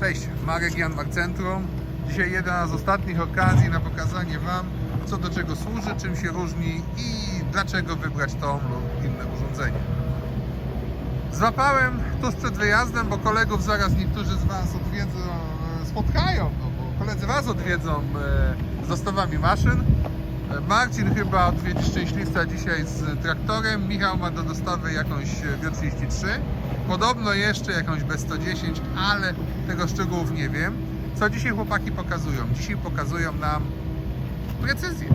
Cześć, Marek Jan Marcentrum. Dzisiaj jedna z ostatnich okazji na pokazanie Wam, co do czego służy, czym się różni i dlaczego wybrać to lub inne urządzenie. Złapałem tuż przed wyjazdem, bo kolegów zaraz niektórzy z Was odwiedzą, e, spotkają, no bo koledzy Was odwiedzą e, z dostawami maszyn. E, Marcin chyba odwiedzi szczęśliwca dzisiaj z traktorem, Michał ma do dostawy jakąś e, G33, podobno jeszcze jakąś B110, ale tego szczegółów nie wiem. Co dzisiaj chłopaki pokazują? Dzisiaj pokazują nam precyzję.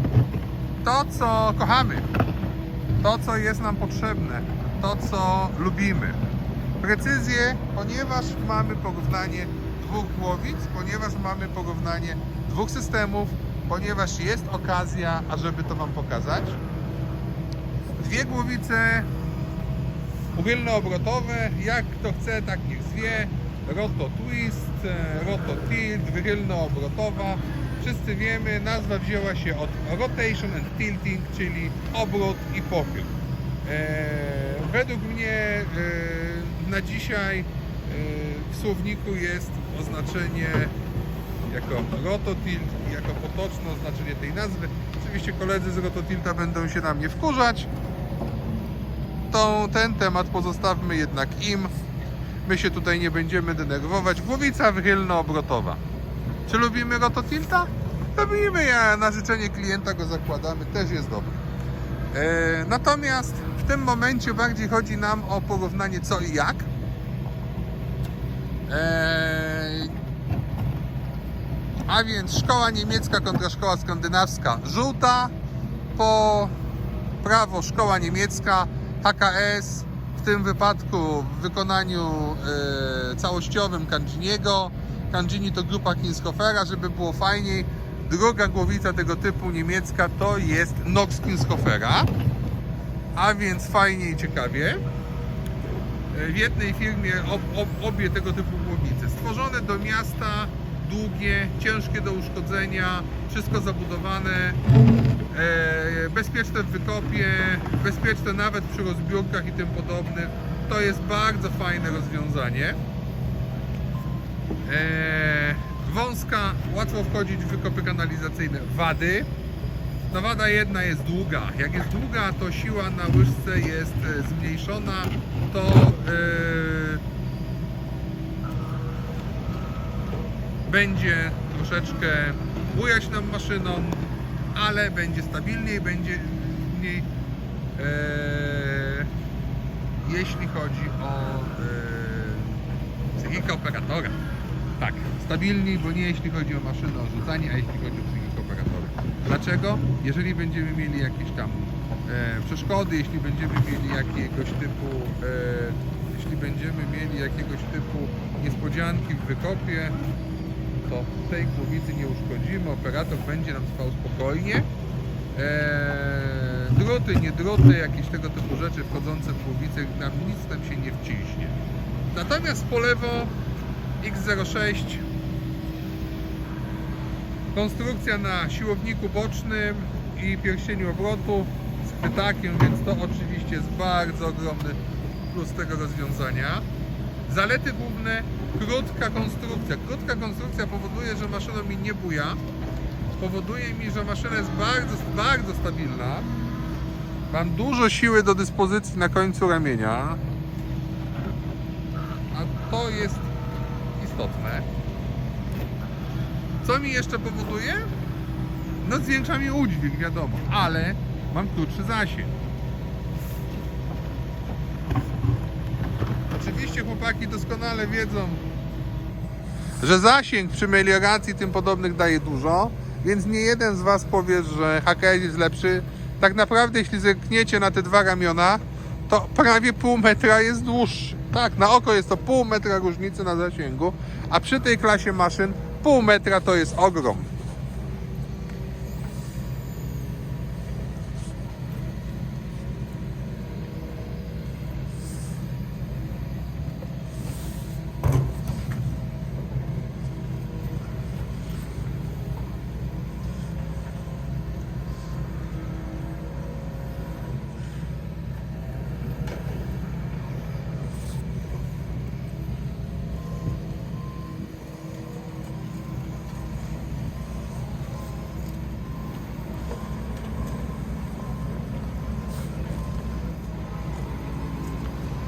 To, co kochamy, to, co jest nam potrzebne, to, co lubimy. Precyzję, ponieważ mamy porównanie dwóch głowic, ponieważ mamy porównanie dwóch systemów, ponieważ jest okazja, ażeby to Wam pokazać. Dwie głowice uchylno-obrotowe, jak kto chce, tak niech zwie. Roto Twist, e, Roto Tilt, wychylno-obrotowa. Wszyscy wiemy, nazwa wzięła się od Rotation and Tilting, czyli obrót i pochyl. E, według mnie e, na dzisiaj e, w słowniku jest oznaczenie jako rototilt i jako potoczne oznaczenie tej nazwy. Oczywiście koledzy z rototilta będą się na mnie wkurzać. Ten temat pozostawmy jednak im. My się tutaj nie będziemy denerwować. Głowica wychylno-obrotowa. Czy lubimy rototilta? Lubimy, ja na życzenie klienta go zakładamy, też jest dobry. E, natomiast w tym momencie bardziej chodzi nam o porównanie co i jak. E, a więc szkoła niemiecka kontra szkoła skandynawska żółta, po prawo szkoła niemiecka HKS, w tym wypadku w wykonaniu e, całościowym Kanjiniego. Kanjini to grupa Kinshofera, żeby było fajniej. Druga głowica tego typu niemiecka to jest Nox Kinshofera, a więc fajnie i ciekawie. E, W jednej firmie ob, ob, obie tego typu głowice. Stworzone do miasta, długie, ciężkie do uszkodzenia, wszystko zabudowane, bezpieczne w wykopie, bezpieczne nawet przy rozbiórkach i tym podobnym. To jest bardzo fajne rozwiązanie. E, wąska, łatwo wchodzić w wykopy kanalizacyjne. Wady. No wada jedna jest długa. Jak jest długa, to siła na łyżce jest e, zmniejszona, to e, będzie troszeczkę bujać nam maszyną, ale będzie stabilniej, będzie mniej e, jeśli chodzi o e, psychikę operatora. Tak, stabilniej, bo nie jeśli chodzi o maszynę, o rzucanie, a jeśli chodzi o psychikę operatora. Dlaczego? Jeżeli będziemy mieli jakieś tam e, przeszkody, jeśli będziemy mieli jakiegoś typu e, jeśli będziemy mieli jakiegoś typu niespodzianki w wykopie, to tej głowicy nie uszkodzimy, operator będzie nam spał spokojnie. Eee, druty, nie druty, jakieś tego typu rzeczy wchodzące w głowicę, nam nic tam się nie wciśnie. Natomiast po lewo X06 konstrukcja na siłowniku bocznym i pierścieniu obrotu z chwytakiem, więc to oczywiście jest bardzo ogromny plus tego rozwiązania. Zalety główne, krótka konstrukcja. Krótka konstrukcja powoduje, że maszyna mi nie buja. Powoduje mi, że maszyna jest bardzo, bardzo stabilna. Mam dużo siły do dyspozycji na końcu ramienia. A to jest istotne. Co mi jeszcze powoduje? No zwiększa mi udźwig, wiadomo, ale mam krótszy zasięg. Oczywiście chłopaki doskonale wiedzą, że zasięg przy melioracji tym podobnych daje dużo, więc nie jeden z Was powie, że HKS jest lepszy. Tak naprawdę, jeśli zerkniecie na te dwa ramiona, to prawie pół metra jest dłuższy. Tak, na oko jest to pół metra różnicy na zasięgu, a przy tej klasie maszyn pół metra to jest ogrom.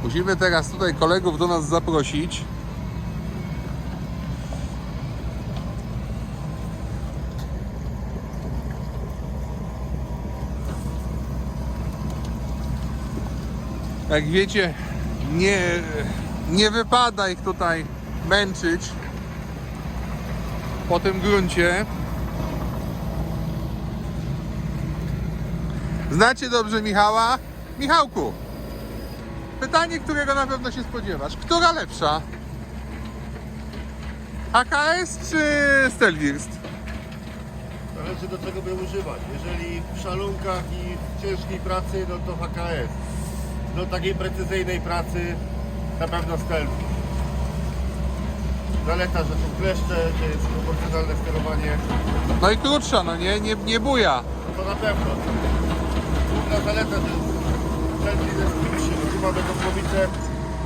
Musimy teraz tutaj kolegów do nas zaprosić. Jak wiecie, nie, nie wypada ich tutaj męczyć po tym gruncie. Znacie dobrze Michała? Michałku, pytanie, którego na pewno się spodziewasz. Która lepsza? HKS czy Stelwirst? Zależy do czego by używać. Jeżeli w szalunkach i w ciężkiej pracy, no to HKS. Do takiej precyzyjnej pracy na pewno Stelvio. Zaleta, że są kleszcze, że jest proporcjonalne sterowanie, No i krótsza, no nie? Nie, nie buja. no to na pewno. Główna zaleta to jest Kotłowicę,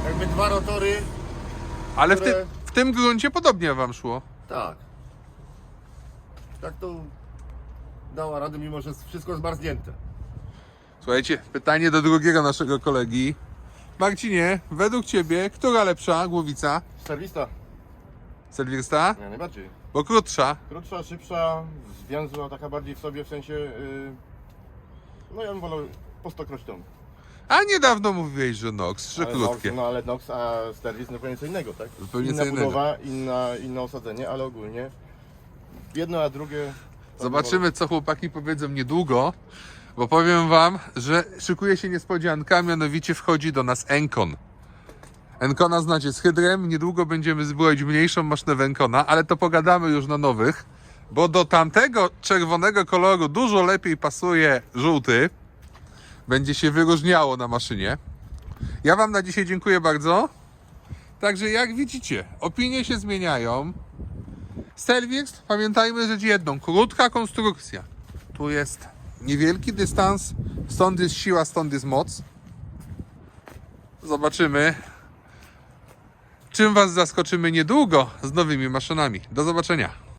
jakby dwa rotory, Ale w, ty, Które- w tym gruncie podobnie wam szło. tak. Tak to dała radę, mimo że jest wszystko zmarznięte. Słuchajcie, pytanie do drugiego naszego kolegi. Marcinie, według Ciebie, która lepsza głowica? Serwista? Stelwirsta? Nie, najbardziej. Bo krótsza. Krótsza, szybsza, zwięzła taka bardziej w sobie, w sensie... Yy, no ja bym wolał po stokroć tą. A niedawno mówiłeś, że Nox, że Ale krótkie. Nox, no ale Nox, a Sterlis zupełnie co innego, tak? Zupełnie inna co innego. budowa, inna, inne osadzenie, ale ogólnie jedno a drugie... Zobaczymy, co chłopaki powiedzą niedługo, bo powiem wam, że szykuje się niespodzianka, mianowicie wchodzi do nas Enkon. Enkona znacie z Hydrem, niedługo będziemy zbroić mniejszą maszynę Enkona, ale to pogadamy już na nowych, bo do tamtego czerwonego koloru dużo lepiej pasuje żółty. Będzie się wyróżniało na maszynie. Ja wam na dzisiaj dziękuję bardzo. Także jak widzicie, opinie się zmieniają. Stelwix, pamiętajmy rzecz jedną, krótka konstrukcja. Tu jest niewielki dystans, stąd jest siła, stąd jest moc. Zobaczymy, czym Was zaskoczymy niedługo z nowymi maszynami. Do zobaczenia.